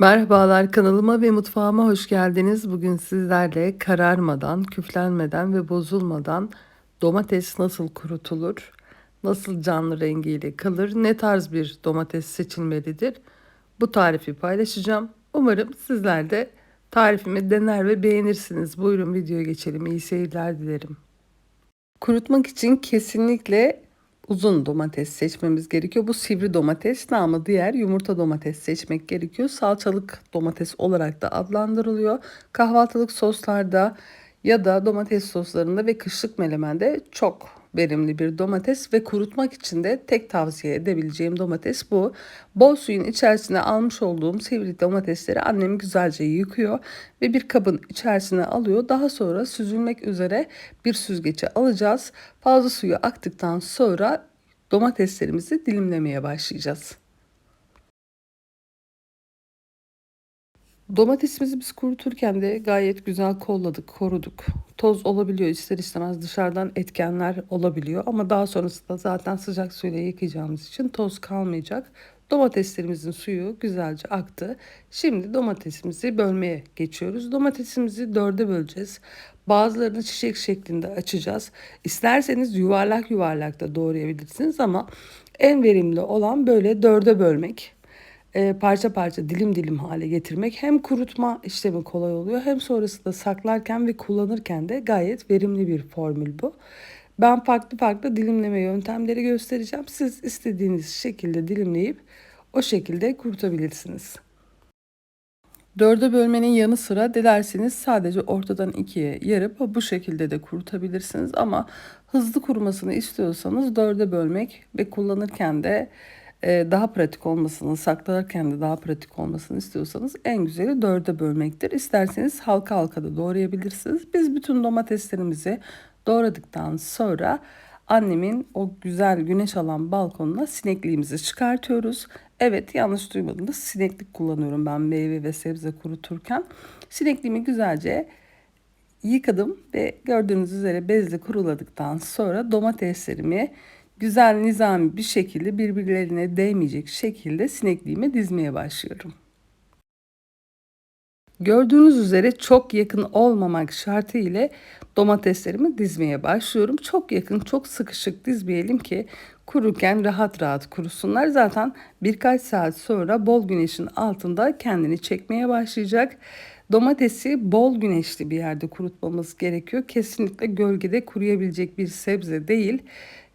Merhabalar kanalıma ve mutfağıma hoş geldiniz. Bugün sizlerle kararmadan, küflenmeden ve bozulmadan domates nasıl kurutulur, nasıl canlı rengiyle kalır, ne tarz bir domates seçilmelidir? Bu tarifi paylaşacağım. Umarım sizler de tarifimi dener ve beğenirsiniz. Buyurun videoya geçelim. İyi seyirler dilerim. Kurutmak için kesinlikle uzun domates seçmemiz gerekiyor. Bu sivri domates namı diğer yumurta domates seçmek gerekiyor. Salçalık domates olarak da adlandırılıyor. Kahvaltılık soslarda ya da domates soslarında ve kışlık melemende çok verimli bir domates ve kurutmak için de tek tavsiye edebileceğim domates bu. Bol suyun içerisine almış olduğum sivri domatesleri annem güzelce yıkıyor ve bir kabın içerisine alıyor. Daha sonra süzülmek üzere bir süzgece alacağız. Fazla suyu aktıktan sonra domateslerimizi dilimlemeye başlayacağız. Domatesimizi biz kuruturken de gayet güzel kolladık, koruduk. Toz olabiliyor ister istemez dışarıdan etkenler olabiliyor ama daha sonrasında zaten sıcak suyla yıkayacağımız için toz kalmayacak. Domateslerimizin suyu güzelce aktı. Şimdi domatesimizi bölmeye geçiyoruz. Domatesimizi dörde böleceğiz. Bazılarını çiçek şeklinde açacağız. İsterseniz yuvarlak yuvarlak da doğrayabilirsiniz ama en verimli olan böyle dörde bölmek e, parça parça dilim dilim hale getirmek hem kurutma işlemi kolay oluyor hem sonrasında saklarken ve kullanırken de gayet verimli bir formül bu. Ben farklı farklı dilimleme yöntemleri göstereceğim. Siz istediğiniz şekilde dilimleyip o şekilde kurutabilirsiniz. Dörde bölmenin yanı sıra dilerseniz sadece ortadan ikiye yarıp bu şekilde de kurutabilirsiniz. Ama hızlı kurumasını istiyorsanız dörde bölmek ve kullanırken de daha pratik olmasını, saklarken de daha pratik olmasını istiyorsanız en güzeli dörde bölmektir. İsterseniz halka halka da doğrayabilirsiniz. Biz bütün domateslerimizi doğradıktan sonra annemin o güzel güneş alan balkonuna sinekliğimizi çıkartıyoruz. Evet yanlış duymadınız sineklik kullanıyorum ben meyve ve sebze kuruturken. Sinekliğimi güzelce yıkadım ve gördüğünüz üzere bezle kuruladıktan sonra domateslerimi güzel nizami bir şekilde birbirlerine değmeyecek şekilde sinekliğime dizmeye başlıyorum. Gördüğünüz üzere çok yakın olmamak şartı ile domateslerimi dizmeye başlıyorum. Çok yakın, çok sıkışık dizmeyelim ki kururken rahat rahat kurusunlar. Zaten birkaç saat sonra bol güneşin altında kendini çekmeye başlayacak. Domatesi bol güneşli bir yerde kurutmamız gerekiyor. Kesinlikle gölgede kuruyabilecek bir sebze değil.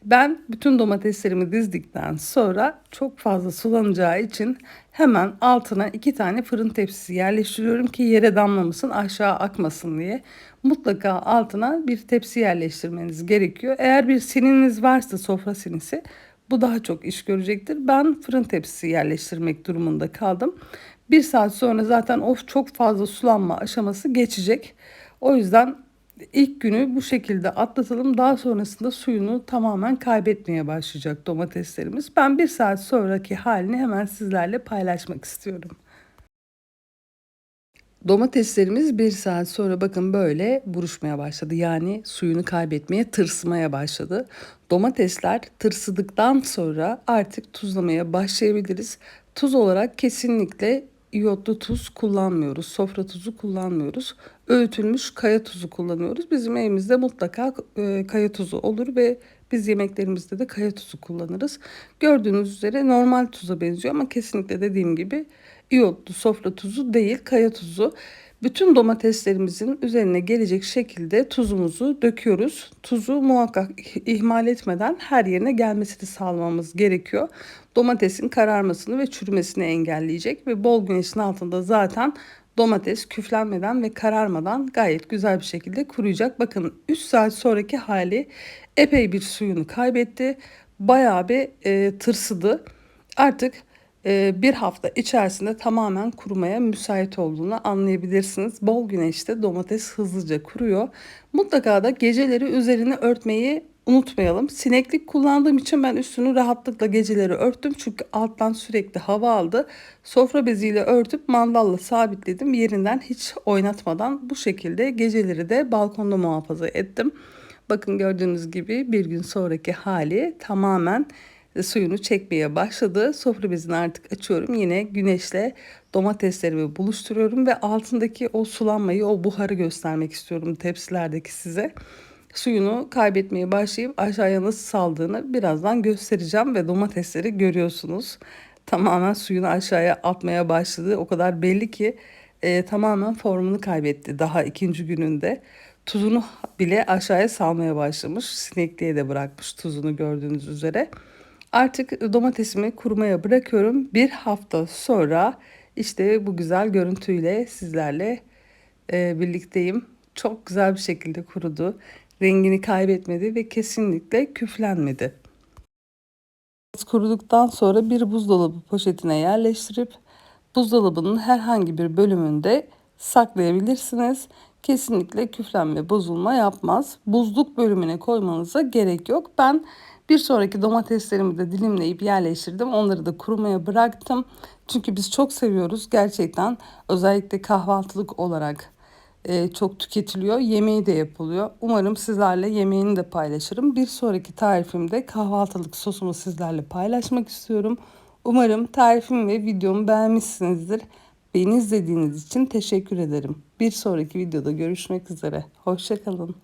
Ben bütün domateslerimi dizdikten sonra çok fazla sulanacağı için hemen altına iki tane fırın tepsisi yerleştiriyorum ki yere damlamasın aşağı akmasın diye. Mutlaka altına bir tepsi yerleştirmeniz gerekiyor. Eğer bir sininiz varsa sofra sinisi bu daha çok iş görecektir. Ben fırın tepsisi yerleştirmek durumunda kaldım. Bir saat sonra zaten of çok fazla sulanma aşaması geçecek. O yüzden ilk günü bu şekilde atlatalım. Daha sonrasında suyunu tamamen kaybetmeye başlayacak domateslerimiz. Ben bir saat sonraki halini hemen sizlerle paylaşmak istiyorum. Domateslerimiz bir saat sonra bakın böyle buruşmaya başladı. Yani suyunu kaybetmeye, tırsmaya başladı. Domatesler tırsıdıktan sonra artık tuzlamaya başlayabiliriz. Tuz olarak kesinlikle iyotlu tuz kullanmıyoruz. Sofra tuzu kullanmıyoruz. Öğütülmüş kaya tuzu kullanıyoruz. Bizim evimizde mutlaka e, kaya tuzu olur ve biz yemeklerimizde de kaya tuzu kullanırız. Gördüğünüz üzere normal tuza benziyor ama kesinlikle dediğim gibi iyotlu sofra tuzu değil kaya tuzu. Bütün domateslerimizin üzerine gelecek şekilde tuzumuzu döküyoruz. Tuzu muhakkak ihmal etmeden her yerine gelmesini sağlamamız gerekiyor. Domatesin kararmasını ve çürümesini engelleyecek ve bol güneşin altında zaten domates küflenmeden ve kararmadan gayet güzel bir şekilde kuruyacak. Bakın 3 saat sonraki hali epey bir suyunu kaybetti. Bayağı bir e, tırsıdı. Artık ee, bir hafta içerisinde tamamen kurumaya müsait olduğunu anlayabilirsiniz. Bol güneşte domates hızlıca kuruyor. Mutlaka da geceleri üzerini örtmeyi unutmayalım. Sineklik kullandığım için ben üstünü rahatlıkla geceleri örttüm. Çünkü alttan sürekli hava aldı. Sofra beziyle örtüp mandalla sabitledim. Yerinden hiç oynatmadan bu şekilde geceleri de balkonda muhafaza ettim. Bakın gördüğünüz gibi bir gün sonraki hali tamamen suyunu çekmeye başladı. Sofra bezini artık açıyorum. Yine güneşle domateslerimi buluşturuyorum ve altındaki o sulanmayı, o buharı göstermek istiyorum tepsilerdeki size. Suyunu kaybetmeye başlayıp aşağıya nasıl saldığını birazdan göstereceğim ve domatesleri görüyorsunuz. Tamamen suyunu aşağıya atmaya başladı. O kadar belli ki e, tamamen formunu kaybetti daha ikinci gününde. Tuzunu bile aşağıya salmaya başlamış. Sinekliğe de bırakmış tuzunu gördüğünüz üzere. Artık domatesimi kurumaya bırakıyorum. Bir hafta sonra işte bu güzel görüntüyle sizlerle e, birlikteyim. Çok güzel bir şekilde kurudu. Rengini kaybetmedi ve kesinlikle küflenmedi. Kuruduktan sonra bir buzdolabı poşetine yerleştirip buzdolabının herhangi bir bölümünde saklayabilirsiniz. Kesinlikle küflenme, bozulma yapmaz. Buzluk bölümüne koymanıza gerek yok. Ben bir sonraki domateslerimi de dilimleyip yerleştirdim. Onları da kurumaya bıraktım. Çünkü biz çok seviyoruz gerçekten. Özellikle kahvaltılık olarak e, çok tüketiliyor. Yemeği de yapılıyor. Umarım sizlerle yemeğini de paylaşırım. Bir sonraki tarifimde kahvaltılık sosumu sizlerle paylaşmak istiyorum. Umarım tarifimi ve videomu beğenmişsinizdir. Beni izlediğiniz için teşekkür ederim. Bir sonraki videoda görüşmek üzere. Hoşçakalın.